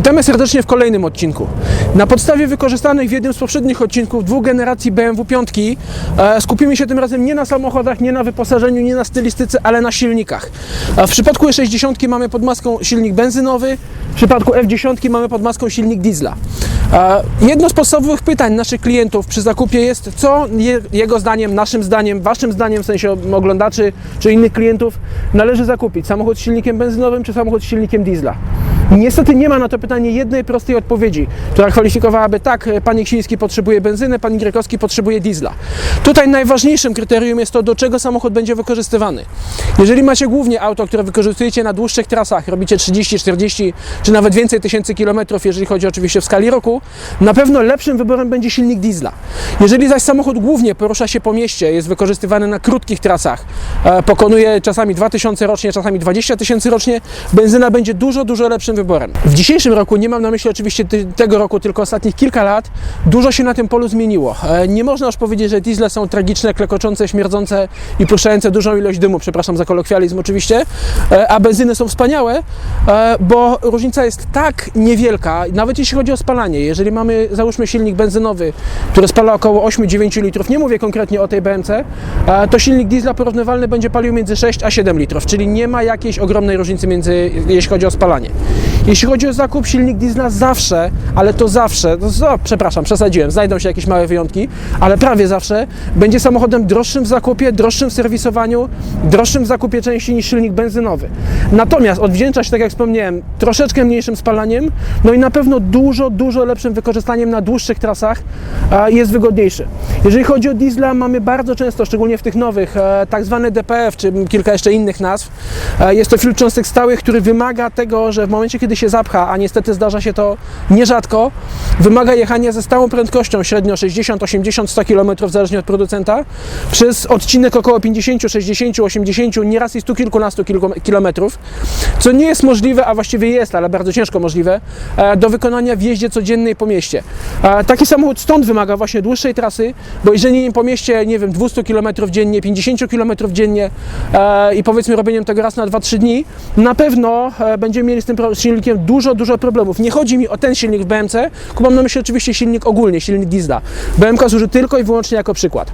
Witamy serdecznie w kolejnym odcinku. Na podstawie wykorzystanych w jednym z poprzednich odcinków dwóch generacji BMW 5 e, skupimy się tym razem nie na samochodach, nie na wyposażeniu, nie na stylistyce, ale na silnikach. W przypadku E60 mamy pod maską silnik benzynowy, w przypadku F10 mamy pod maską silnik diesla. E, jedno z podstawowych pytań naszych klientów przy zakupie jest, co je, jego zdaniem, naszym zdaniem, waszym zdaniem, w sensie oglądaczy czy innych klientów, należy zakupić. Samochód z silnikiem benzynowym czy samochód z silnikiem diesla. Niestety nie ma na to pytanie jednej prostej odpowiedzi, która kwalifikowałaby tak, pani Ksiński potrzebuje benzyny, pan Grekowski potrzebuje diesla. Tutaj najważniejszym kryterium jest to, do czego samochód będzie wykorzystywany. Jeżeli macie głównie auto, które wykorzystujecie na dłuższych trasach, robicie 30, 40 czy nawet więcej tysięcy kilometrów, jeżeli chodzi oczywiście w skali roku, na pewno lepszym wyborem będzie silnik diesla. Jeżeli zaś samochód głównie porusza się po mieście, jest wykorzystywany na krótkich trasach, e, pokonuje czasami 2000 rocznie, czasami 20 tysięcy rocznie, benzyna będzie dużo, dużo lepszym wyborem. W dzisiejszym roku, nie mam na myśli oczywiście tego roku, tylko ostatnich kilka lat, dużo się na tym polu zmieniło. E, Nie można już powiedzieć, że diesle są tragiczne, klekoczące, śmierdzące i puszczające dużą ilość dymu, przepraszam za kolokwializm oczywiście, e, a benzyny są wspaniałe, e, bo różnica jest tak niewielka, nawet jeśli chodzi o spalanie. Jeżeli mamy, załóżmy, silnik benzynowy, który spala około 8-9 litrów, nie mówię konkretnie o tej BMC, to silnik diesla porównywalny będzie palił między 6 a 7 litrów, czyli nie ma jakiejś ogromnej różnicy między, jeśli chodzi o spalanie. Jeśli chodzi o zakup, silnik diesla zawsze, ale to zawsze, no, przepraszam, przesadziłem, znajdą się jakieś małe wyjątki, ale prawie zawsze będzie samochodem droższym w zakupie, droższym w serwisowaniu, droższym w zakupie części niż silnik benzynowy. Natomiast odwdzięcza się, tak jak wspomniałem, troszeczkę mniejszym spalaniem, no i na pewno dużo, dużo lepszym wykorzystaniem na dłuższych trasach jest wygodniejszy. Jeżeli chodzi o diesla, mamy bardzo często, szczególnie w tych nowych, e, tak zwany DPF, czy kilka jeszcze innych nazw, e, jest to filtr cząstek stałych, który wymaga tego, że w momencie, kiedy się zapcha, a niestety zdarza się to nierzadko, wymaga jechania ze stałą prędkością, średnio 60, 80, 100 km zależnie od producenta, przez odcinek około 50, 60, 80, nieraz i stu kilkunastu kilku- kilometrów, co nie jest możliwe, a właściwie jest, ale bardzo ciężko możliwe, e, do wykonania w jeździe codziennej po mieście. E, Taki samochód stąd wymaga właśnie dłuższej trasy, bo jeżeli nie po mieście, nie wiem, 200 km dziennie, 50 km dziennie e, i powiedzmy robieniem tego raz na 2-3 dni, na pewno będziemy mieli z tym silnikiem dużo, dużo problemów. Nie chodzi mi o ten silnik w BMC, tylko mam na myśli oczywiście silnik ogólnie, silnik diesla. BMK służy tylko i wyłącznie jako przykład.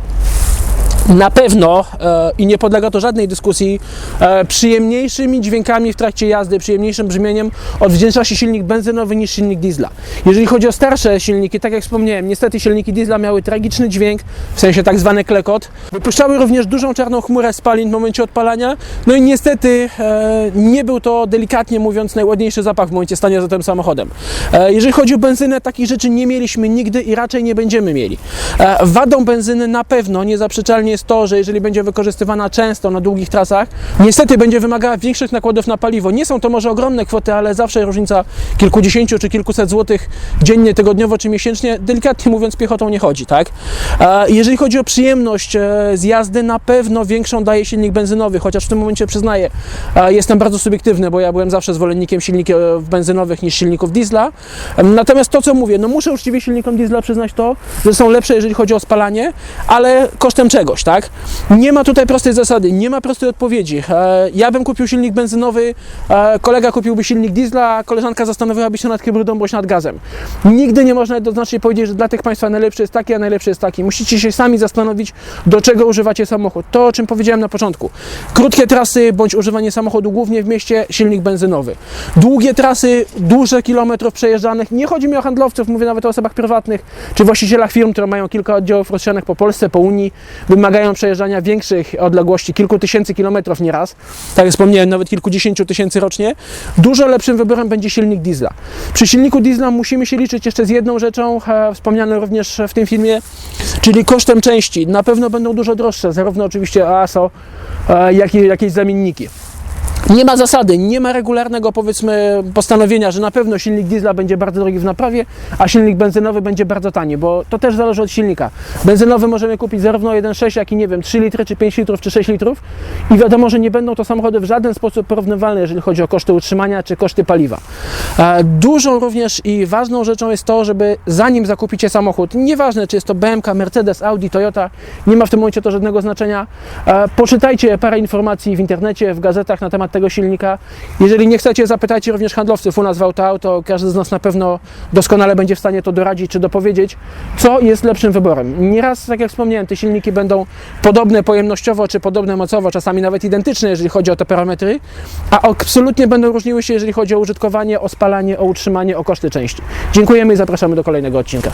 Na pewno e, i nie podlega to żadnej dyskusji, e, przyjemniejszymi dźwiękami w trakcie jazdy, przyjemniejszym brzmieniem odwdzięcza się silnik benzynowy niż silnik diesla. Jeżeli chodzi o starsze silniki, tak jak wspomniałem, niestety silniki diesla miały tragiczny dźwięk, w sensie tak zwany klekot. Wypuszczały również dużą czarną chmurę spalin w momencie odpalania, no i niestety e, nie był to delikatnie mówiąc najładniejszy zapach w momencie stania za tym samochodem. E, jeżeli chodzi o benzynę, takich rzeczy nie mieliśmy nigdy i raczej nie będziemy mieli. E, wadą benzyny na pewno niezaprzeczalnie jest to, że jeżeli będzie wykorzystywana często na długich trasach, niestety będzie wymagała większych nakładów na paliwo. Nie są to może ogromne kwoty, ale zawsze różnica kilkudziesięciu czy kilkuset złotych dziennie, tygodniowo czy miesięcznie, delikatnie mówiąc, piechotą nie chodzi, tak? E, Jeżeli chodzi o przyjemność e, z jazdy, na pewno większą daje silnik benzynowy, chociaż w tym momencie przyznaję, e, jestem bardzo subiektywny, bo ja byłem zawsze zwolennikiem silników benzynowych niż silników diesla. Natomiast to, co mówię, no muszę uczciwie silnikom diesla przyznać to, że są lepsze, jeżeli chodzi o spalanie, ale kosztem czegoś, tak? Nie ma tutaj prostej zasady, nie ma prostej odpowiedzi. E, Ja bym kupił silnik benzynowy, e, kolega kupiłby silnik diesla, a koleżanka zastanowiłaby się nad hybrydą bądź nad gazem. Nigdy nie można jednoznacznie powiedzieć, że dla tych Państwa najlepszy jest taki, a najlepszy jest taki. Musicie się sami zastanowić, do czego używacie samochód. To, o czym powiedziałem na początku. Krótkie trasy bądź używanie samochodu głównie w mieście, silnik benzynowy. Długie trasy, duże kilometrów przejeżdżanych. Nie chodzi mi o handlowców, mówię nawet o osobach prywatnych, czy właścicielach firm, które mają kilka oddziałów rozsianych po Polsce, po Unii, wymagają przejeżdżania większych odległości, kilku tysięcy kilometrów nieraz. Tak jak wspomniałem, nawet kilkudziesięciu tysięcy rocznie. Dużo lepszym wyborem będzie silnik diesla. Przy silniku diesla musimy się liczyć jeszcze z jedną rzeczą, e, wspomnianą również w tym filmie, czyli kosztem części. Na pewno będą dużo droższe, zarówno oczywiście ASO, e, jak i jakieś zamienniki. Nie ma zasady, nie ma regularnego powiedzmy postanowienia, że na pewno silnik diesla będzie bardzo drogi w naprawie, a silnik benzynowy będzie bardzo tani, bo to też zależy od silnika. Benzynowy możemy kupić zarówno 1,6 jak i nie wiem 3 litry, czy 5 litrów, czy 6 litrów i wiadomo, że nie będą to samochody w żaden sposób porównywalne, jeżeli chodzi o koszty utrzymania czy koszty paliwa. E, Dużą również i ważną rzeczą jest to, żeby zanim zakupicie samochód, nieważne czy jest to BMK, Mercedes, Audi, Toyota, nie ma w tym momencie to żadnego znaczenia, e, poczytajcie parę informacji w internecie, w gazetach na temat tego silnika. Jeżeli nie chcecie, zapytajcie również handlowców u nas w Auto. Każdy z nas na pewno doskonale będzie w stanie to doradzić czy dopowiedzieć, co jest lepszym wyborem. Nieraz, tak jak wspomniałem, te silniki będą podobne pojemnościowo czy podobne mocowo, czasami nawet identyczne, jeżeli chodzi o te parametry, a absolutnie będą różniły się, jeżeli chodzi o użytkowanie, o spalanie, o utrzymanie, o koszty części. Dziękujemy i zapraszamy do kolejnego odcinka.